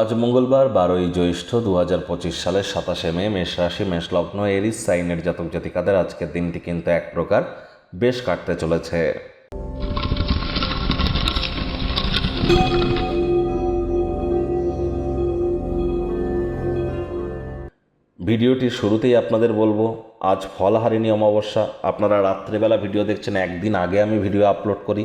আজ মঙ্গলবার, বারোই জ্যৈষ্ঠ দু হাজার পঁচিশ সালের সাতাশে মে, মেষ রাশি, মেষ লগ্ন, এরিস, সাইনের জাতক জাতিকাদের আজকের দিনটি কিন্তু এক প্রকার বেশ কাটতে চলেছে। ভিডিওটির শুরুতেই আপনাদের বলব, আজ ফলহারিণী অমাবস্যা। আপনারা রাত্রেবেলা ভিডিও দেখছেন, একদিন আগে আমি ভিডিও আপলোড করি।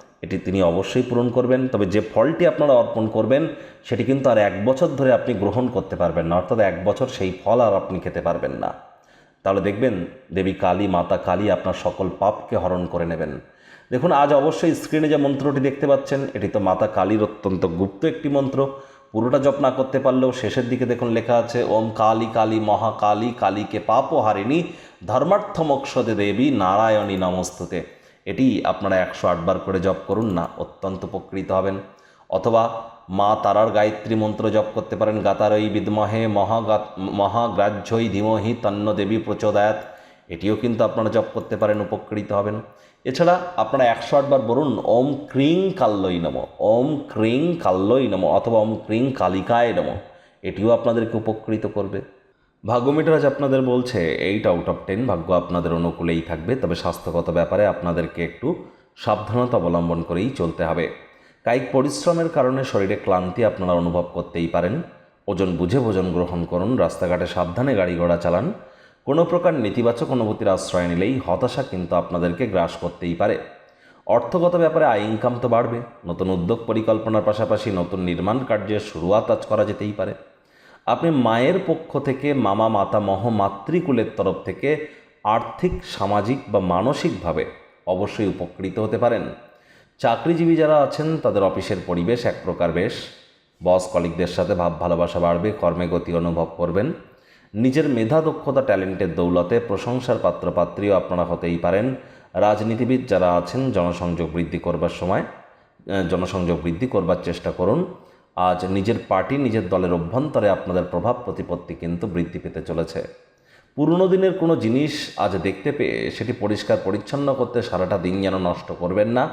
এটি তিনি অবশ্যই পূরণ করবেন। তবে যে ফলটি আপনারা অর্পণ করবেন, সেটি কিন্তু আর এক বছর ধরে আপনি গ্রহণ করতে পারবেন না, অর্থাৎ এক বছর সেই ফল আর আপনি খেতে পারবেন না। তাহলে দেখবেন, দেবী কালী, মাতা কালী আপনার সকল পাপকে হরণ করে নেবেন। দেখুন, আজ অবশ্যই স্ক্রিনে যে মন্ত্রটি দেখতে পাচ্ছেন, এটি তো মাতা কালীর অত্যন্ত গুপ্ত একটি মন্ত্র। পুরোটা জপ না করতে পারলেও শেষের দিকে দেখুন লেখা আছে, ওম কালী কালী মহাকালী, কালীকে পাপ হারিণী ধর্মার্থ মোক্ষদে দেবী নারায়ণী নমস্তুতে। এটি আপনারা একশো আটবার করে জপ করুন না, অত্যন্ত উপকৃত হবেন। অথবা মা তারার গায়ত্রী মন্ত্র জপ করতে পারেন গাতারই বিদ্মহে মহাগাত মহাগ্রাহ্যই ধীমহি তন্ন দেবী প্রচোদয়াত। এটিও কিন্তু আপনারা জপ করতে পারেন, উপকৃত হবেন। এছাড়া আপনারা একশো আটবার বলুন, ওম ক্রিং কাল্লই নম, ওম ক্রিং কাল্লই নম অথবা ওম ক্রিং কালিকায় নম, এটিও আপনাদেরকে উপকৃত করবে। ভাগ্যমিটার আজ আপনাদের বলছে এইট আউট অফ টেন ভাগ্য আপনাদের অনুকূলেই থাকবে, তবে স্বাস্থ্যগত ব্যাপারে আপনাদেরকে একটু সাবধানতা অবলম্বন করেই চলতে হবে। কায়িক পরিশ্রমের কারণে শরীরে ক্লান্তি আপনারা অনুভব করতেই পারেন। ওজন বুঝে ভোজন গ্রহণ করুন, রাস্তাঘাটে সাবধানে গাড়ি ঘোড়া চালান। কোনো প্রকার নেতিবাচক অনুভূতির আশ্রয় নিলেই হতাশা কিন্তু আপনাদেরকে গ্রাস করতেই পারে। অর্থগত ব্যাপারে আয় ইনকাম তো বাড়বে, নতুন উদ্যোগ পরিকল্পনার পাশাপাশি নতুন নির্মাণ কার্যের শুরুয়াত আজ করা যেতেই পারে। আপনি মায়ের পক্ষ থেকে মামা মাতামহ মাতৃকুলের তরফ থেকে আর্থিক, সামাজিক বা মানসিকভাবে অবশ্যই উপকৃত হতে পারেন। চাকরিজীবী যারা আছেন, তাদের অফিসের পরিবেশ এক প্রকার বেশ। বস কলিকদের সাথে ভাব, ভালোবাসা বাড়বে, কর্মে গতি অনুভব করবেন। নিজের মেধা, দক্ষতা, ট্যালেন্টের দৌলতে প্রশংসার পাত্রপাত্রীও আপনারা হতেই পারেন। রাজনীতিবিদ যারা আছেন, জনসংযোগ বৃদ্ধি করবার সময় জনসংযোগ বৃদ্ধি করবার চেষ্টা করুন। আজ নিজের পার্টি নিজের দলের অভ্যন্তরে আপনাদের প্রভাব প্রতিপত্তি কিন্তু বৃদ্ধি পেতে চলেছে। পুরনো দিনের কোনো জিনিস আজ দেখতে পেয়ে সেটি পরিষ্কার পরিচ্ছন্ন করতে সারাটা দিন যেন নষ্ট করবেন না।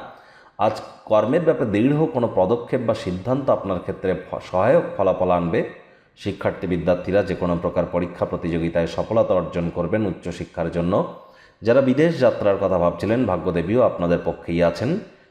আজ কর্মের ব্যাপারে দৃঢ় কোনো পদক্ষেপ বা সিদ্ধান্ত আপনার ক্ষেত্রে সহায়ক ফলাফল আনবে। শিক্ষার্থী বিদ্যার্থীরা যে কোনো প্রকার পরীক্ষা প্রতিযোগিতায় সফলতা অর্জন করবেন উচ্চশিক্ষার জন্য। যারা বিদেশ যাত্রার কথা ভাবছিলেন, ভাগ্যদেবীও আপনাদের পক্ষেই আছেন।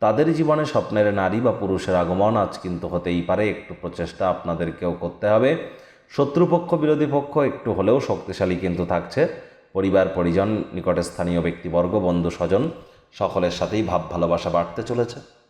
তাদের জীবনে স্বপ্নের নারী বা পুরুষের আগমন আজ কিন্তু হতেই পারে। একটু প্রচেষ্টা আপনাদেরকেও করতে হবে। শত্রুপক্ষ, বিরোধী পক্ষ একটু হলেও শক্তিশালী কিন্তু থাকছে। পরিবার, পরিজন, নিকটে স্থানীয় ব্যক্তিবর্গ, বন্ধু, স্বজন, সকলের সাথেই ভাব ভালোবাসা বাড়তে চলেছে।